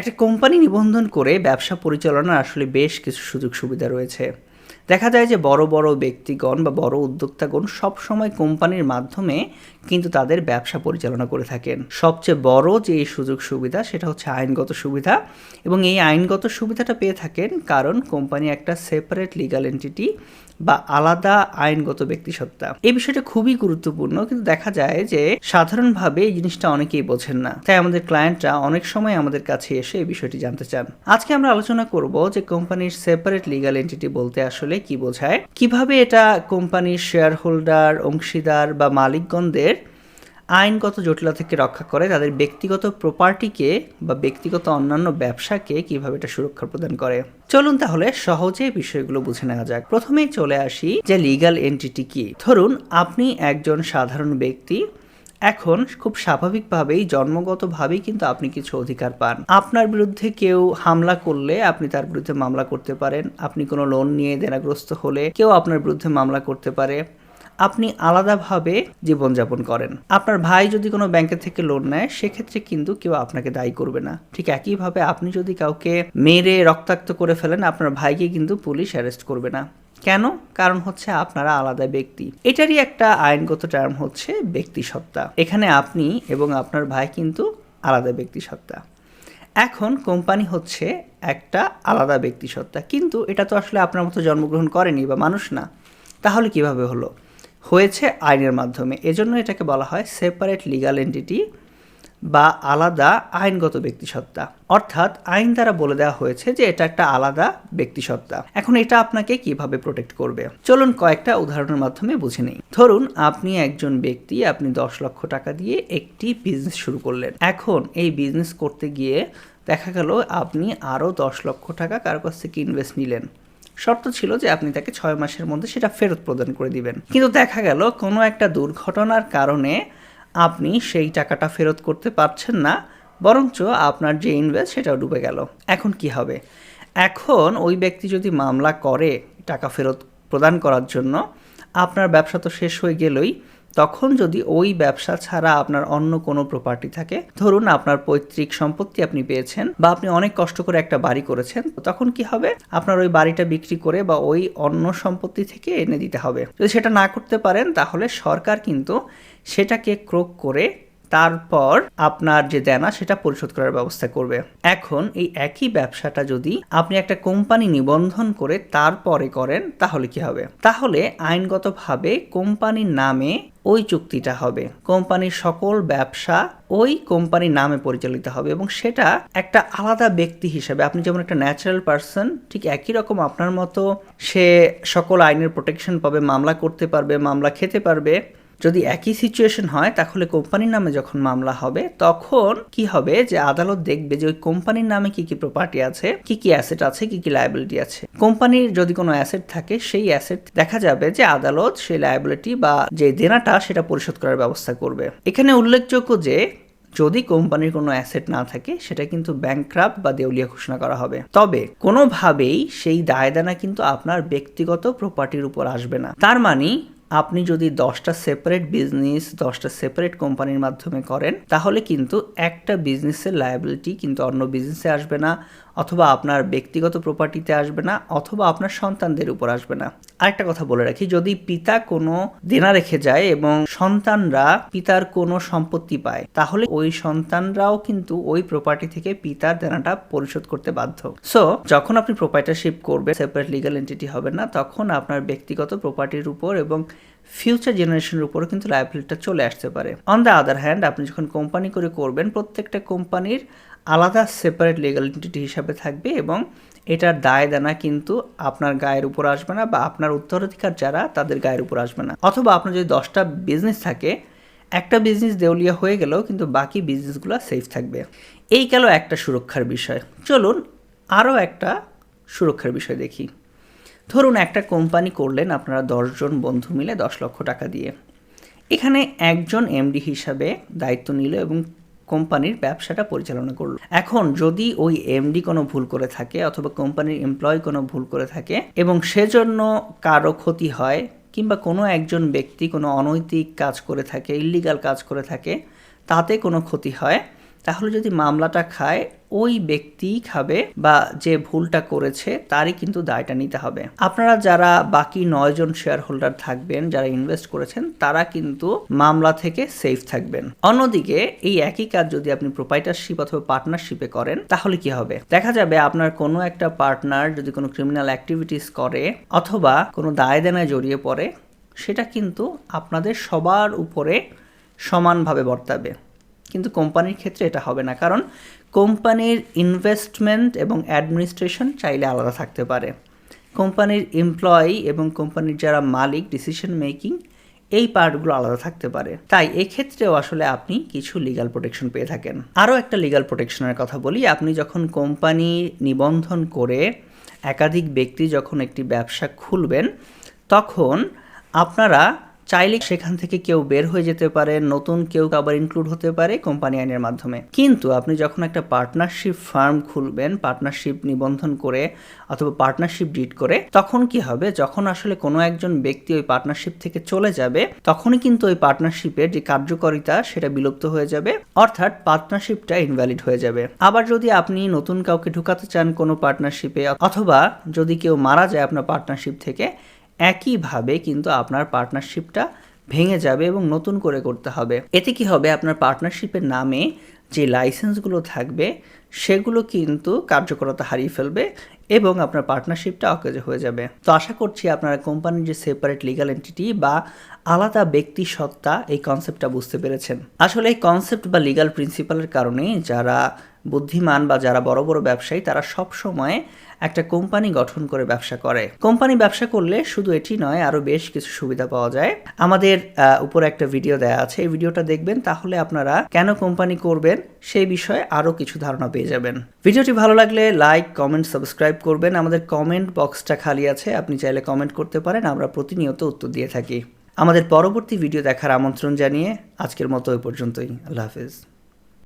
একটা কোম্পানি নিবন্ধন করে ব্যবসা পরিচালনার আসলে বেশ কিছু সুযোগ সুবিধা রয়েছে। দেখা যায় যে বড় বড় ব্যক্তিগণ বা বড় উদ্যোক্তাগণ সবসময় কোম্পানির মাধ্যমে কিন্তু তাদের ব্যবসা পরিচালনা করে থাকেন। সবচেয়ে বড় যে সুযোগ সুবিধা সেটা হচ্ছে আইনগত সুবিধা এবং এই আইনগত সুবিধাটা পেয়ে থাকেন কারণ কোম্পানি একটা সেপারেট লিগাল এন্টিটি বা আলাদা আইনগত ব্যক্তিসত্তা। এই বিষয়টা খুবই গুরুত্বপূর্ণ, কিন্তু দেখা যায় যে সাধারণভাবে এই জিনিসটা অনেকেই বোঝেন না। তাই আমাদের ক্লায়েন্টরা অনেক সময় আমাদের কাছে এসে এই বিষয়টি জানতে চান। আজকে আমরা আলোচনা করব যে কোম্পানির সেপারেট লিগাল এন্টিটি বলতে আসলে কি বোঝায়, কীভাবে এটা কোম্পানির শেয়ার হোল্ডার অংশীদার বা মালিকগণদের আইনগত জটিলতা থেকে রক্ষা করে তাদের ব্যক্তিগত প্রপার্টিকে বা ব্যক্তিগত অন্যান্য ব্যবসাকে কীভাবে এটা সুরক্ষা প্রদান করে। চলুন তাহলে সহজে বিষয়গুলো বুঝে নেওয়া যাক। প্রথমেই চলে আসি যে লিগাল এন্টিটি কি। ধরুন, আপনি একজন সাধারণ ব্যক্তি। এখন খুব স্বাভাবিকভাবেই, জন্মগতভাবেই কিন্তু আপনি কিছু অধিকার পান। আপনার বিরুদ্ধে কেউ হামলা করলে আপনি তার বিরুদ্ধে মামলা করতে পারেন। আপনি কোনো লোন নিয়ে দেনাগ্রস্ত হলে কেউ আপনার বিরুদ্ধে মামলা করতে পারে। আপনি আলাদাভাবে জীবনযাপন করেন। আপনার ভাই যদি কোনো ব্যাংকের থেকে লোন নেয়, সেক্ষেত্রে কিন্তু কেউ আপনাকে দায়ী করবে না। ঠিক একইভাবে আপনি যদি কাউকে মেরে রক্তাক্ত করে ফেলেন, আপনার ভাইকে কিন্তু পুলিশ অ্যারেস্ট করবে না। কেন? কারণ হচ্ছে আপনারা আলাদা ব্যক্তি। এটারই একটা আইনগত টার্ম হচ্ছে ব্যক্তি সত্তা এখানে আপনি এবং আপনার ভাই কিন্তু আলাদা ব্যক্তি সত্তা এখন কোম্পানি হচ্ছে একটা আলাদা ব্যক্তি সত্তা কিন্তু এটা তো আসলে আপনার মতো জন্মগ্রহণ করেনি বা মানুষ না। তাহলে কীভাবে হলো? হয়েছে আইনের মাধ্যমে। এজন্য এটাকে বলা হয় সেপারেট লিগাল এন্টিটি বা আলাদা আইনগত ব্যক্তিসত্তা। অর্থাৎ আইন দ্বারা বলে দেওয়া হয়েছে যে এটা একটা আলাদা ব্যক্তিসত্তা। এখন এটা আপনাকে কীভাবে প্রোটেক্ট করবে? চলুন কয়েকটা উদাহরণের মাধ্যমে বুঝে নেই। ধরুন, আপনি একজন ব্যক্তি, আপনি দশ লক্ষ টাকা দিয়ে একটি বিজনেস শুরু করলেন। এখন এই বিজনেস করতে গিয়ে দেখা গেল আপনি আরও দশ লক্ষ টাকা কারও কাছ থেকে ইনভেস্ট নিলেন। শর্ত ছিল যে আপনি তাকে ছয় মাসের মধ্যে সেটা ফেরত প্রদান করে দিবেন। কিন্তু দেখা গেল, কোনো একটা দুর্ঘটনার কারণে আপনি সেই টাকাটা ফেরত করতে পারছেন না, বরঞ্চ আপনার যে ইনভেস্ট সেটাও ডুবে গেল। এখন কি হবে? এখন ওই ব্যক্তি যদি মামলা করে টাকা ফেরত প্রদান করার জন্য, আপনার ব্যবসা তো শেষ হয়ে গেলই তখন যদি ওই ব্যবসা ছাড়া আপনার অন্য কোনো প্রপার্টি থাকে, ধরুন আপনার পৈতৃক সম্পত্তি আপনি পেয়েছেন বা আপনি অনেক কষ্ট করে একটা বাড়ি করেছেন, তখন কি হবে? আপনার ওই বাড়িটা বিক্রি করে বা ওই অন্য সম্পত্তি থেকে এনে দিতে হবে। যদি সেটা না করতে পারেন, তাহলে সরকার কিন্তু সেটাকে ক্রোক করে তারপর আপনার যে দেনা, সেটা পরিশোধ করার ব্যবস্থা করবে। এখন এই একই ব্যবসাটা যদি আপনি একটা কোম্পানি নিবন্ধন করে তারপরে করেন, তাহলে কি হবে? তাহলে আইনগতভাবে কোম্পানির নামে ওই চুক্তিটা হবে। কোম্পানির সকল ব্যবসা ওই কোম্পানির নামে পরিচালিত হবে এবং সেটা একটা আলাদা ব্যক্তি হিসাবে, আপনি যেমন একটা ন্যাচারাল পার্সন ঠিক একই রকম আপনার মতো সে সকল আইনের প্রোটেকশন পাবে, মামলা করতে পারবে, মামলা খেতে পারবে। যদি একই সিচুয়েশন হয়, তাহলে কোম্পানির নামে যখন মামলা হবে, তখন কি হবে? যে আদালত দেখবে যে ওই কোম্পানির নামে কি কি প্রপার্টি আছে, কি কি অ্যাসেট আছে, কি কি লায়াবিলিটি আছে। কোম্পানির যদি কোনো অ্যাসেট থাকে, সেই অ্যাসেট দেখা যাবে যে আদালত সেই লায়াবিলিটি বা যে দেনাটা সেটা পরিশোধ করার ব্যবস্থা করবে। এখানে উল্লেখযোগ্য যে, যদি কোম্পানির কোনো অ্যাসেট না থাকে, সেটা কিন্তু ব্যাংক্রাফট বা দেউলিয়া ঘোষণা করা হবে। তবে কোনোভাবেই সেই দায়দানা কিন্তু আপনার ব্যক্তিগত প্রপার্টির উপর আসবে না। তার মানে আপনি যদি দশটা সেপারেট বিজনেস দশটা সেপারেট কোম্পানির মাধ্যমে করেন, তাহলে কিন্তু একটা বিজনেসের লায়াবিলিটি কিন্তু অন্য বিজনেসে আসবে না। অথবা আপনার ব্যক্তিগত প্রপার্টিতে আসবে না, অথবা আপনার সন্তানদের উপর আসবে না। আরেকটা কথা বলে রাখি, যদি পিতা কোনো দেনা রেখে যায় এবং সন্তানরা পিতার কোনো সম্পত্তি পায়, তাহলে ওই সন্তানরাও কিন্তু ওই প্রপার্টি থেকে পিতার দেনাটা পরিশোধ করতে বাধ্য। সো যখন আপনি প্রোপাইটারশিপ করবে সেপারেট লিগাল এন্টিটি হবে না, তখন আপনার ব্যক্তিগত প্রপার্টির উপর এবং ফিউচার জেনারেশনের উপরও কিন্তু লাইবিলিটিটা চলে আসতে পারে। অন দ্য আদার হ্যান্ড আপনি যখন কোম্পানি করে করবেন, প্রত্যেকটা কোম্পানির আলাদা সেপারেট লিগাল এন্টিটি হিসাবে থাকবে এবং এটার দায় দানা কিন্তু আপনার গায়ের উপর আসবে না বা আপনার উত্তরাধিকার যারা, তাদের গায়ের উপর আসবে না। অথবা আপনার যদি দশটা বিজনেস থাকে, একটা বিজনেস দেউলিয়া হয়ে গেলেও কিন্তু বাকি বিজনেসগুলো সেফ থাকবে। এই গেল একটা সুরক্ষার বিষয়। চলুন আরও একটা সুরক্ষার বিষয় দেখি। ধরুন একটা কোম্পানি করলেন আপনারা দশজন বন্ধু মিলে দশ লক্ষ টাকা দিয়ে। এখানে একজন এমডি হিসাবে দায়িত্ব নিল এবং কোম্পানির ব্যবসাটা পরিচালনা করল। এখন যদি ওই এমডি কোনো ভুল করে থাকে অথবা কোম্পানির এমপ্লয় কোনো ভুল করে থাকে এবং সেজন্য কারও ক্ষতি হয় কিংবা কোনো একজন ব্যক্তি কোনো অনৈতিক কাজ করে থাকে ইলিগাল কাজ করে থাকে, তাতে কোনো ক্ষতি হয় তাহলে যদি মামলাটা খায়, ওই ব্যক্তিই খাবে বা যে ভুলটা করেছে, তারই কিন্তু দায়টা নিতে হবে। আপনারা যারা বাকি নয়জন শেয়ার হোল্ডার থাকবেন, যারা ইনভেস্ট করেছেন, তারা কিন্তু মামলা থেকে সেফ থাকবেন। অন্যদিকে, এই একই কাজ যদি আপনি প্রোপাইটারশিপ অথবা পার্টনারশিপে করেন, তাহলে কি হবে? দেখা যাবে আপনার কোনো একটা পার্টনার যদি কোনো ক্রিমিনাল অ্যাক্টিভিটিস করে অথবা কোনো দায় দেনায় জড়িয়ে পড়ে, সেটা কিন্তু আপনাদের সবার উপরে সমানভাবে বর্তাবে। কিন্তু কোম্পানির ক্ষেত্রে এটা হবে না। কারণ কোম্পানির ইনভেস্টমেন্ট এবং অ্যাডমিনিস্ট্রেশন চাইলে আলাদা থাকতে পারে। কোম্পানির এমপ্লয়ি এবং কোম্পানির যারা মালিক ডিসিশন মেকিং এই পার্টগুলো আলাদা থাকতে পারে। তাই এক্ষেত্রেও আসলে আপনি কিছু লিগাল প্রোটেকশন পেয়ে থাকেন। আরও একটা লিগাল প্রোটেকশনের কথা বলি। আপনি যখন কোম্পানি নিবন্ধন করে একাধিক ব্যক্তি যখন একটি ব্যবসা খুলবেন, তখন আপনারা চাইলে সেখান থেকে কেউ বের হয়ে যেতে পারে, নতুন কেউ আবার ইনক্লুড হতে পারে কোম্পানি আইনের মাধ্যমে। কিন্তু আপনি যখন একটা পার্টনারশিপ ফার্ম খুলবেন পার্টনারশিপ নিবন্ধন করে অথবা পার্টনারশিপ ডিট করে, তখন কি হবে? যখন আসলে কোনো একজন ব্যক্তি ওই পার্টনারশিপ থেকে চলে যাবে, তখনই কিন্তু ওই পার্টনারশিপের যে কার্যকারিতা সেটা বিলুপ্ত হয়ে যাবে, অর্থাৎ পার্টনারশিপটা ইনভ্যালিড হয়ে যাবে। আবার যদি আপনি নতুন কাউকে ঢুকাতে চান কোনো পার্টনারশিপে অথবা যদি কেউ মারা যায় আপনার পার্টনারশিপ থেকে একইভাবে কিন্তু আপনার পার্টনারশিপটা ভেঙে যাবে এবং নতুন করে করতে হবে। এতে কি হবে? আপনার পার্টনারশিপের নামে যে লাইসেন্সগুলো থাকবে, সেগুলো কিন্তু কার্যকরতা হারিয়ে ফেলবে এবং আপনার পার্টনারশিপটা অকেজ হয়ে যাবে। তো আশা করছি আপনারা কোম্পানির যে সেপারেট লিগাল এন্টিটি বা আলাদা ব্যক্তি সত্তা এই কনসেপ্টটা বুঝতে পেরেছেন। আসলে এই কনসেপ্ট বা লিগাল প্রিন্সিপালের কারণে যারা বুদ্ধিমান বা যারা বড় বড় ব্যবসায়ী, তারা সব সময় একটা কোম্পানি গঠন করে ব্যবসা করে। কোম্পানি ব্যবসা করলে শুধু এটি নয় আরও বেশ কিছু সুবিধা পাওয়া যায়। আমাদের উপরে একটা ভিডিও দেওয়া আছে। এই ভিডিওটা দেখবেন, তাহলে আপনারা কেন কোম্পানি করবেন সেই বিষয়ে আরও কিছু ধারণা পেয়ে যাবেন। ভিডিওটি ভালো লাগলে লাইক কমেন্ট সাবস্ক্রাইব করবেন, আমাদের কমেন্ট বক্সটা খালি আছে, আপনি চাইলে কমেন্ট করতে পারেন, আমরা প্রতিনিয়ত উত্তর দিয়ে থাকি। আমাদের পরবর্তী ভিডিও দেখার আমন্ত্রণ জানিয়ে আজকের মতো এ পর্যন্তই। আল্লাহ হাফিজ।